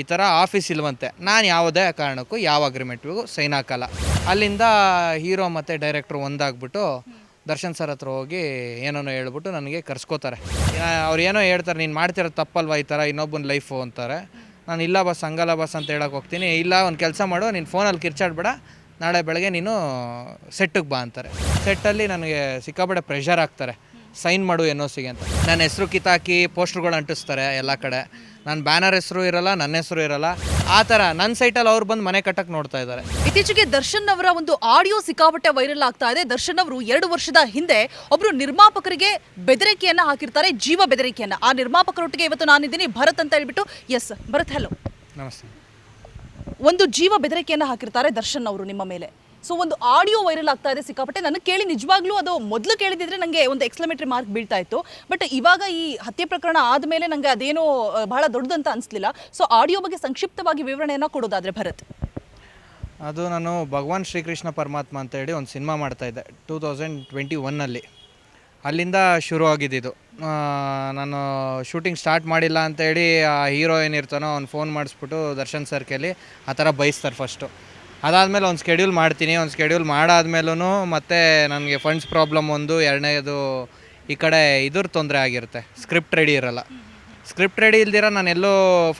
ಈ ಥರ ಆಫೀಸ್ ಇಲ್ವಂತೆ. ನಾನು ಯಾವುದೇ ಕಾರಣಕ್ಕೂ ಯಾವ ಅಗ್ರಿಮೆಂಟ್ಗೂ ಸೈನ್ ಹಾಕಲ್ಲ. ಅಲ್ಲಿಂದ ಹೀರೋ ಮತ್ತು ಡೈರೆಕ್ಟ್ರು ಒಂದಾಗ್ಬಿಟ್ಟು ದರ್ಶನ್ ಸರ್ ಹತ್ರ ಹೋಗಿ ಏನೋ ಹೇಳ್ಬಿಟ್ಟು ನನಗೆ ಕರ್ಸ್ಕೋತಾರೆ. ಅವ್ರು ಏನೋ ಹೇಳ್ತಾರೆ, ನೀನು ಮಾಡ್ತಿರೋ ತಪ್ಪಲ್ವಾ ಈ ಥರ ಇನ್ನೊಬ್ಬನ ಲೈಫು ಅಂತಾರೆ. ನಾನು ಇಲ್ಲ ಬಸ್ ಹಂಗಲ್ಲ ಬಸ್ ಅಂತ ಹೇಳಕ್ಕೆ ಹೋಗ್ತೀನಿ. ಇಲ್ಲ, ಒಂದು ಕೆಲಸ ಮಾಡು, ನೀನು ಫೋನಲ್ಲಿ ಕಿರ್ಚಾಡ್ಬೇಡ. ನಾಳೆ ಬೆಳಗ್ಗೆ ನೀನು ಸೆಟ್ಟಿಗೆ ಬಾ ಅಂತಾರೆ. ಸೆಟ್ಟಲ್ಲಿ ನನಗೆ ಸಿಕ್ಕಾಪಟ್ಟೆ ಪ್ರೆಷರ್ ಆಗ್ತಾರೆ ಸೈನ್ ಮಾಡು ಎನ್ ಸಿಗೆ ಅಂತ. ನನ್ನ ಹೆಸರು ಕಿತ್ತಾಕಿ ಪೋಸ್ಟ್ರುಗಳು ಅಂಟಿಸ್ತಾರೆ ಎಲ್ಲ ಕಡೆ. ನನ್ನ ಬ್ಯಾನರ್ ಹೆಸರು ಇರಲ್ಲ ನನ್ನ ಹೆಸರು ಇರಲ್ಲ. ಆ ಥರ ನನ್ನ ಸೈಟಲ್ಲಿ ಅವ್ರು ಬಂದು ಮನೆ ಕಟ್ಟಕ್ಕೆ ನೋಡ್ತಾ ಇದ್ದಾರೆ. ಇತ್ತೀಚೆಗೆ ದರ್ಶನ್ ಅವರ ಒಂದು ಆಡಿಯೋ ಸಿಕ್ಕಾಪಟ್ಟೆ ವೈರಲ್ ಆಗ್ತಾ ಇದೆ. ದರ್ಶನ್ ಅವರು ಎರಡು ವರ್ಷದ ಹಿಂದೆ ಒಬ್ರು ನಿರ್ಮಾಪಕರಿಗೆ ಬೆದರಿಕೆಯನ್ನ ಹಾಕಿರ್ತಾರೆ ಜೀವ ಬೆದರಿಕೆಯನ್ನ. ಆ ನಿರ್ಮಾಪಕರೊಟ್ಟಿಗೆ ಇವತ್ತು ನಾನಿದ್ದೀನಿ. ಭರತ್ ಅಂತ ಹೇಳ್ಬಿಟ್ಟು ಎಸ್ ಭರತ್ ಹಲೋ ನಮಸ್ತೆ. ಒಂದು ಜೀವ ಬೆದರಿಕೆಯನ್ನ ಹಾಕಿರ್ತಾರೆ ದರ್ಶನ್ ಅವರು ನಿಮ್ಮ ಮೇಲೆ. ಸೊ ಒಂದು ಆಡಿಯೋ ವೈರಲ್ ಆಗ್ತಾ ಇದೆ ಸಿಕ್ಕಾಪಟ್ಟೆ. ನಾನು ಕೇಳಿ ನಿಜವಾಗ್ಲೂ ಅದು ಮೊದಲು ಕೇಳಿದಿದ್ರೆ ನನಗೆ ಒಂದು ಎಕ್ಸ್ಲಮೇಟ್ರಿ ಮಾರ್ಕ್ ಬೀಳ್ತಾ ಇತ್ತು. ಬಟ್ ಇವಾಗ ಈ ಹತ್ಯೆ ಪ್ರಕರಣ ಆದಮೇಲೆ ನನಗೆ ಅದೇನೋ ಬಹಳ ದೊಡ್ಡದಂತ ಅನಿಸ್ಲಿಲ್ಲ. ಸೊ ಆಡಿಯೋ ಬಗ್ಗೆ ಸಂಕ್ಷಿಪ್ತವಾಗಿ ವಿವರಣೆಯನ್ನು ಕೊಡೋದಾದ್ರೆ ಭರತ್. ಅದು ನಾನು ಭಗವಾನ್ ಶ್ರೀಕೃಷ್ಣ ಪರಮಾತ್ಮ ಅಂತ ಹೇಳಿ ಒಂದು ಸಿನಿಮಾ ಮಾಡ್ತಾಯಿದ್ದೆ ಟೂ ತೌಸಂಡ್ ಟ್ವೆಂಟಿ ಒನ್ನಲ್ಲಿ ಅಲ್ಲಿಂದ ಶುರು ಆಗಿದ್ದಿದ್ದು ನಾನು ಶೂಟಿಂಗ್ ಸ್ಟಾರ್ಟ್ ಮಾಡಿಲ್ಲ ಅಂತೇಳಿ ಆ ಹೀರೋ ಏನಿರ್ತಾನೋ ಅವ್ನು ಫೋನ್ ಮಾಡಿಸ್ಬಿಟ್ಟು ದರ್ಶನ್ ಸರ್ ಆ ಥರ ಬಯಸ್ತಾರೆ ಫಸ್ಟು ಅದಾದಮೇಲೆ ಒಂದು ಸ್ಕೆಡ್ಯೂಲ್ ಮಾಡ್ತೀನಿ ಒಂದು ಸ್ಕೆಡ್ಯೂಲ್ ಮಾಡಾದ್ಮೇಲೂ ಮತ್ತೆ ನನಗೆ ಫಂಡ್ಸ್ ಪ್ರಾಬ್ಲಮ್ ಒಂದು ಎರಡನೇದು ಈ ಕಡೆ ಇದ್ರ ತೊಂದರೆ ಆಗಿರುತ್ತೆ ಸ್ಕ್ರಿಪ್ಟ್ ರೆಡಿ ಇರಲ್ಲ. ಸ್ಕ್ರಿಪ್ಟ್ ರೆಡಿ ಇಲ್ದಿರ ನಾನು ಎಲ್ಲೋ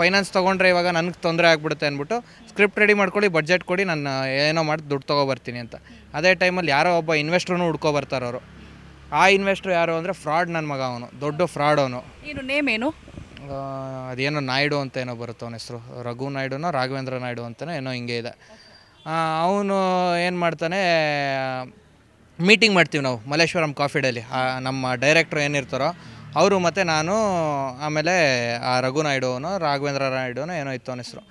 ಫೈನಾನ್ಸ್ ತೊಗೊಂಡ್ರೆ ಇವಾಗ ನನಗೆ ತೊಂದರೆ ಆಗಿಬಿಡುತ್ತೆ ಅಂದ್ಬಿಟ್ಟು ಸ್ಕ್ರಿಪ್ಟ್ ರೆಡಿ ಮಾಡ್ಕೊಳ್ಳಿ ಬಜೆಟ್ ಕೊಡಿ ನಾನು ಏನೋ ಮಾಡಿ ದುಡ್ಡು ತೊಗೊಬರ್ತೀನಿ ಅಂತ. ಅದೇ ಟೈಮಲ್ಲಿ ಯಾರೋ ಒಬ್ಬ ಇನ್ವೆಸ್ಟ್ರೂ ಹುಡ್ಕೊ ಬರ್ತಾರೆ ಅವರು. ಆ ಇನ್ವೆಸ್ಟ್ರು ಯಾರು ಅಂದರೆ ಫ್ರಾಡ್ ನನ್ನ ಮಗ ಅವನು ದೊಡ್ಡ ಫ್ರಾಡ್ ಅವನು. ಏನು ನೇಮ್ ಏನು? ಅದೇನೋ ನಾಯ್ಡು ಅಂತ ಏನೋ ಬರುತ್ತೆ ಅವನ ಹೆಸರು ರಘು ನಾಯ್ಡುನೋ ರಾಘವೇಂದ್ರ ನಾಯ್ಡು ಅಂತನೋ ಏನೋ ಹಿಂಗೆ ಇದೆ. ಅವನು ಏನು ಮಾಡ್ತಾನೆ ಮೀಟಿಂಗ್ ಮಾಡ್ತೀವಿ ನಾವು, ಮಲ್ಲೇಶ್ವರಂ ಕಾಫಿ ಡೇಲಿ ನಮ್ಮ ಡೈರೆಕ್ಟ್ರ್ ಏನಿರ್ತಾರೋ, ಅವರು ಮತ್ತು ನಾನು, ಆಮೇಲೆ ಆ ರಘು ಅವನು ರಾಘವೇಂದ್ರ ನಾಯ್ಡುನೋ ಏನೋ ಇತ್ತು ಅವನ ಹೆಸರು.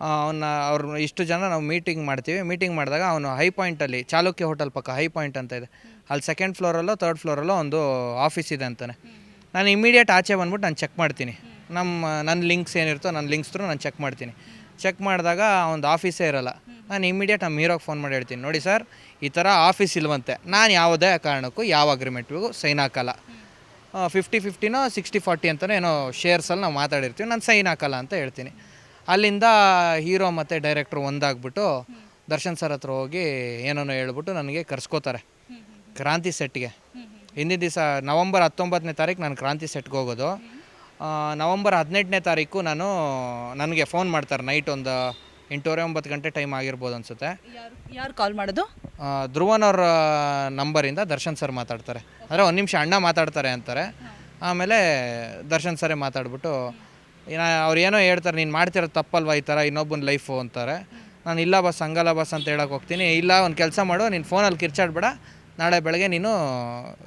ಅವನ್ನ ಅವ್ರ ಇಷ್ಟು ಜನ ನಾವು ಮೀಟಿಂಗ್ ಮಾಡ್ತೀವಿ. ಮೀಟಿಂಗ್ ಮಾಡಿದಾಗ ಅವನು ಹೈ ಪಾಯಿಂಟಲ್ಲಿ ಚಾಲುಕ್ಯ ಹೋಟೆಲ್ ಪಕ್ಕ ಹೈ ಪಾಯಿಂಟ್ ಅಂತ ಇದೆ. ಅಲ್ಲಿ ಸೆಕೆಂಡ್ ಫ್ಲೋರಲ್ಲೋ ತರ್ಡ್ ಫ್ಲೋರಲ್ಲೋ ಒಂದು ಆಫೀಸ್ ಇದೆ ಅಂತಾನೆ. ನಾನು ಇಮಿಡಿಯೇಟ್ ಆಚೆ ಬಂದ್ಬಿಟ್ಟು ನಾನು ಚೆಕ್ ಮಾಡ್ತೀನಿ. ನಮ್ಮ, ನನ್ನ ಲಿಂಕ್ಸ್ ಏನಿರ್ತೋ, ನನ್ನ ಲಿಂಕ್ಸ್ ಥ್ರೂ ನಾನು ಚೆಕ್ ಮಾಡ್ತೀನಿ. ಚೆಕ್ ಮಾಡಿದಾಗ ಒಂದು ಆಫೀಸೇ ಇರಲ್ಲ. ನಾನು ಇಮಿಡಿಯೇಟ್ ನಮ್ಮ ಹೀರೋಗೆ ಫೋನ್ ಮಾಡಿ ಹೇಳ್ತೀನಿ. ನೋಡಿ ಸರ್ ಈ ಥರ ಆಫೀಸ್ ಇಲ್ವಂತೆ. ನಾನು ಯಾವುದೇ ಕಾರಣಕ್ಕೂ ಯಾವ ಅಗ್ರಿಮೆಂಟ್ಗೂ ಸೈನ್ ಹಾಕಲ್ಲ. ಫಿಫ್ಟಿ ಫಿಫ್ಟಿನೋ ಸಿಕ್ಸ್ಟಿ ಫಾರ್ಟಿ ಅಂತಲೋ ಏನೋ ಶೇರ್ಸಲ್ಲಿ ನಾವು ಮಾತಾಡಿರ್ತೀವಿ ನಾನು ಸೈನ್ ಹಾಕಲ್ಲ ಅಂತ ಹೇಳ್ತೀನಿ. ಅಲ್ಲಿಂದ ಹೀರೋ ಮತ್ತು ಡೈರೆಕ್ಟ್ರು ಒಂದಾಗ್ಬಿಟ್ಟು ದರ್ಶನ್ ಸರ್ ಹತ್ರ ಹೋಗಿ ಏನೋ ಹೇಳ್ಬಿಟ್ಟು ನನಗೆ ಕರ್ಸ್ಕೋತಾರೆ. ಕ್ರಾಂತಿ ಸೆಟ್ಗೆ ಹಿಂದಿನ ದಿವಸ ನವಂಬರ್ ಹತ್ತೊಂಬತ್ತನೇ ತಾರೀಕು ನಾನು ಕ್ರಾಂತಿ ಸೆಟ್ಗೆ ಹೋಗೋದು. ಆ, ನವಂಬರ್ ಹದಿನೆಂಟನೇ ತಾರೀಕು ನಾನು ನನಗೆ ಫೋನ್ ಮಾಡ್ತಾರೆ ನೈಟ್ ಒಂದು ಎಂಟೂವರೆ ಒಂಬತ್ತು ಗಂಟೆ ಟೈಮ್ ಆಗಿರ್ಬೋದು ಅನಿಸುತ್ತೆ. ಯಾರು ಯಾರು ಕಾಲ್ ಮಾಡೋದು? ಅವ್ರ ನಂಬರಿಂದ ದರ್ಶನ್ ಸರ್ ಮಾತಾಡ್ತಾರೆ. ಅಂದರೆ ಒಂದು ನಿಮಿಷ ಅಣ್ಣ ಮಾತಾಡ್ತಾರೆ ಅಂತಾರೆ. ಆಮೇಲೆ ದರ್ಶನ್ ಸರೇ ಮಾತಾಡ್ಬಿಟ್ಟು ಏನ ಅವ್ರು ಏನೋ ಹೇಳ್ತಾರೆ ನೀನು ಮಾಡ್ತಿರೋ ತಪ್ಪಲ್ವಾ ಈ ಥರ ಇನ್ನೊಬ್ಬನ ಲೈಫು ಅಂತಾರೆ. ನಾನು ಇಲ್ಲ ಬಸ್ ಹಂಗಲ್ಲ ಬಸ್ ಅಂತ ಹೇಳಕ್ಕೆ ಹೋಗ್ತೀನಿ. ಇಲ್ಲ ಒಂದು ಕೆಲಸ ಮಾಡು ನೀನು ಫೋನಲ್ಲಿ ಕಿರ್ಚಾಡ್ಬೇಡ. ನಾಳೆ ಬೆಳಗ್ಗೆ ನೀನು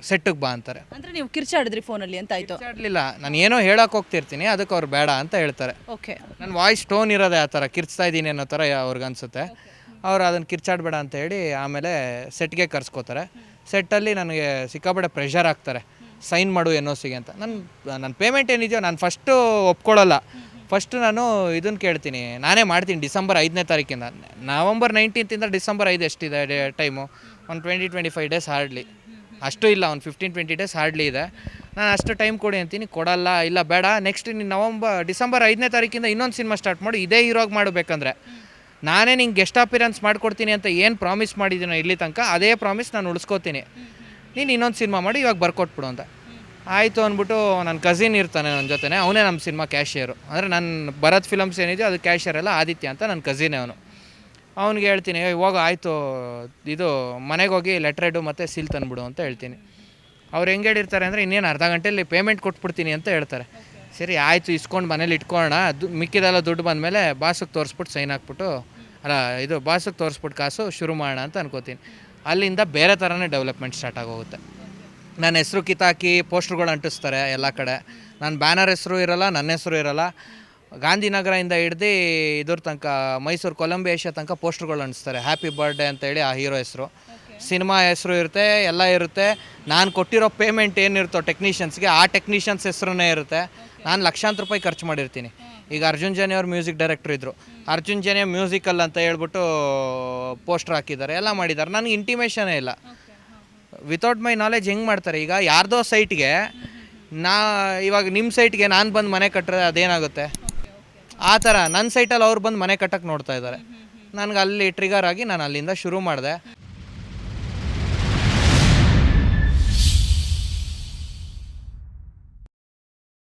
ಸೆಟ್ಟಿಗೆ ಬಾ ಅಂತಾರೆ. ಅಂದ್ರೆ ನೀವು ಕಿರ್ಚಾಡಿದ್ರಿ ಫೋನಲ್ಲಿ ಅಂತ ಆಯ್ತು. ಕಿರ್ಚಾಡ್ಲಿಲ್ಲ. ನಾನು ಏನೋ ಹೇಳಕ್ಕೆ ಹೋಗ್ತಿರ್ತೀನಿ ಅದಕ್ಕೆ ಅವ್ರು ಬೇಡ ಅಂತ ಹೇಳ್ತಾರೆ. ಓಕೆ. ನನ್ನ ವಾಯ್ಸ್ ಟೋನ್ ಇರೋದೇ ಆ ಥರ ಕಿರ್ಚ್ತಾ ಇದ್ದೀನಿ ಅನ್ನೋ ಥರ ಅವ್ರಿಗೆ ಅನಿಸುತ್ತೆ. ಅವ್ರು ಅದನ್ನು ಕಿರ್ಚಾಡಬೇಡ ಅಂತ ಹೇಳಿ ಆಮೇಲೆ ಸೆಟ್ಗೆ ಕರ್ಸ್ಕೋತಾರೆ. ಸೆಟ್ಟಲ್ಲಿ ನನಗೆ ಸಿಕ್ಕಾಪಟ್ಟೆ ಪ್ರೆಷರ್ ಆಗ್ತಾರೆ. ಸೈನ್ ಮಾಡು ಎನ್ ಸಿಗೆ ಅಂತ. ನನ್ನ ನನ್ನ ಪೇಮೆಂಟ್ ಏನಿದೆಯೋ ನಾನು ಫಸ್ಟು ಒಪ್ಕೊಳ್ಳಲ್ಲ. ಫಸ್ಟು ನಾನು ಇದನ್ನು ಕೇಳ್ತೀನಿ. ನಾನೇ ಮಾಡ್ತೀನಿ ಡಿಸೆಂಬರ್ ಐದನೇ ತಾರೀಕಿಂದ. ನವಂಬರ್ ನೈನ್ಟೀನ್ತಿಂದ ಡಿಸೆಂಬರ್ ಐದು ಎಷ್ಟಿದೆ ಡೇ ಟೈಮು ಒಂದು twenty twenty five days hardly ಅಷ್ಟು ಇಲ್ಲ, ಒಂದು ಫಿಫ್ಟೀನ್ ಟ್ವೆಂಟಿ ಡೇಸ್ ಹಾರ್ಡ್ಲಿ ಇದೆ. ನಾನು ಅಷ್ಟು ಟೈಮ್ ಕೊಡಿ ಅಂತೀನಿ. ಕೊಡಲ್ಲ, ಇಲ್ಲ ಬೇಡ. ನೆಕ್ಸ್ಟ್ ನೀನು ನವಂಬರ್, ಡಿಸೆಂಬರ್ ಐದನೇ ತಾರೀಕಿಂದ ಇನ್ನೊಂದು ಸಿನಿಮಾ ಸ್ಟಾರ್ಟ್ ಮಾಡು. ಇದೇ ಹೀರೋಗಿ ಮಾಡಬೇಕಂದ್ರೆ. ನಾನೇ ನಿಂಗೆ ಗೆಸ್ಟ್ ಅಪಿರೆನ್ಸ್ ಮಾಡ್ಕೊಡ್ತೀನಿ ಅಂತ ಏನು ಪ್ರಾಮಿಸ್ ಮಾಡಿದ್ದೀನೋ ಇಲ್ಲಿ ತನಕ, ಅದೇ ಪ್ರಾಮಿಸ್ ನಾನು ಉಳಿಸ್ಕೋತೀನಿ. ನೀನು ಇನ್ನೊಂದು ಸಿನಿಮಾ ಮಾಡಿ, ಇವಾಗ ಬರ್ಕೊಟ್ಬಿಡು ಅಂತ. ಆಯಿತು ಅಂದ್ಬಿಟ್ಟು ನನ್ನ ಕಸಿನ್ ಇರ್ತಾನೆ ನನ್ನ ಜೊತೆ ಅವನೇ ನಮ್ಮ ಸಿನಿಮಾ ಕ್ಯಾಶಿಯರು ಅಂದರೆ ನನ್ನ ಭರತ್ ಫಿಲಮ್ಸ್ ಏನಿದೆಯೋ ಅದು ಕ್ಯಾಶಿಯರ್ ಎಲ್ಲ ಆದಿತ್ಯ ಅಂತ ನನ್ನ ಕಸಿನೇ ಅವನು. ಅವ್ನಿಗೆ ಹೇಳ್ತೀನಿ ಇವಾಗ ಆಯಿತು, ಇದು ಮನೆಗೆ ಹೋಗಿ ಲೆಟ್ರೆಡು ಮತ್ತು ಸೀಲ್ ತಂದುಬಿಡು ಅಂತ ಹೇಳ್ತೀನಿ. ಅವ್ರು ಹೆಂಗೆ ಹೇಳಿರ್ತಾರೆ ಅಂದರೆ ಇನ್ನೇನು ಅರ್ಧ ಗಂಟೆಯಲ್ಲಿ ಪೇಮೆಂಟ್ ಕೊಟ್ಬಿಡ್ತೀನಿ ಅಂತ ಹೇಳ್ತಾರೆ. ಸರಿ, ಆಯಿತು, ಇಸ್ಕೊಂಡು ಮನೇಲಿ ಇಟ್ಕೊಳ್ಳೋಣ ಅದು ಮಿಕ್ಕಿದೆಲ್ಲ ದುಡ್ಡು ಬಂದಮೇಲೆ ಬಾಸಕ್ಕೆ ತೋರಿಸ್ಬಿಟ್ಟು ಸೈನ್ ಹಾಕ್ಬಿಟ್ಟು, ಅಲ್ಲ, ಇದು ಬಾಸಕ್ಕೆ ತೋರಿಸ್ಬಿಟ್ಟು ಕಾಸು ಶುರು ಮಾಡೋಣ ಅಂತ ಅನ್ಕೋತೀನಿ. ಅಲ್ಲಿಂದ ಬೇರೆ ಥರನೇ ಡೆವಲಪ್ಮೆಂಟ್ ಸ್ಟಾರ್ಟ್ ಆಗೋಗುತ್ತೆ. ನನ್ನ ಹೆಸರು ಕಿತಾಕಿ ಪೋಸ್ಟ್ರುಗಳು ಅಂಟಿಸ್ತಾರೆ ಎಲ್ಲ ಕಡೆ. ನನ್ನ ಬ್ಯಾನರ್ ಹೆಸರು ಇರಲ್ಲ ನನ್ನ ಹೆಸರು ಇರಲ್ಲ. ಗಾಂಧಿನಗರದಿಂದ ಹಿಡ್ದು ಇದ್ರ ತನಕ ಮೈಸೂರು ಕೊಲಂಬಿ ಏಷ್ಯಾ ತನಕ ಪೋಸ್ಟ್ರುಗಳು ಅಂಟಿಸ್ತಾರೆ. ಹ್ಯಾಪಿ ಬರ್ಡೇ ಅಂತೇಳಿ ಆ ಹೀರೋ ಹೆಸರು. ಸಿನಿಮಾ ಹೆಸರು ಇರುತ್ತೆ ಎಲ್ಲ ಇರುತ್ತೆ. ನಾನು ಕೊಟ್ಟಿರೋ ಪೇಮೆಂಟ್ ಏನಿರುತ್ತೋ ಟೆಕ್ನಿಷಿಯನ್ಸ್ಗೆ ಆ ಟೆಕ್ನಿಷಿಯನ್ಸ್ ಹೆಸರುನೇ ಇರುತ್ತೆ. ನಾನು ಲಕ್ಷಾಂತರ ರೂಪಾಯಿ ಖರ್ಚು ಮಾಡಿರ್ತೀನಿ. ಈಗ ಅರ್ಜುನ್ ಜನಿ ಅವ್ರು ಮ್ಯೂಸಿಕ್ ಡೈರೆಕ್ಟರ್ ಇದ್ದರು ಅರ್ಜುನ್ ಜನಿ ಮ್ಯೂಸಿಕಲ್ ಅಂತ ಹೇಳ್ಬಿಟ್ಟು ಪೋಸ್ಟರ್ ಹಾಕಿದ್ದಾರೆ. ಎಲ್ಲ ಮಾಡಿದ್ದಾರೆ. ನನಗೆ ಇಂಟಿಮೇಷನೇ ಇಲ್ಲ. ವಿತೌಟ್ ಮೈ ನಾಲೆಜ್ ಹೆಂಗೆ ಮಾಡ್ತಾರೆ? ಈಗ ಯಾರ್ದೋ ಸೈಟ್ಗೆ ನಾ, ಇವಾಗ ನಿಮ್ಮ ಸೈಟ್ಗೆ ನಾನು ಬಂದು ಮನೆ ಕಟ್ಟರೆ ಅದೇನಾಗುತ್ತೆ? ಆ ಥರ ನನ್ನ ಸೈಟಲ್ಲಿ ಅವ್ರು ಬಂದು ಮನೆ ಕಟ್ಟಕ್ಕೆ ನೋಡ್ತಾ ಇದ್ದಾರೆ ನನಗೆ ಅಲ್ಲಿ ಟ್ರಿಗರ್ ಆಗಿ ನಾನು ಅಲ್ಲಿಂದ ಶುರು ಮಾಡಿದೆ.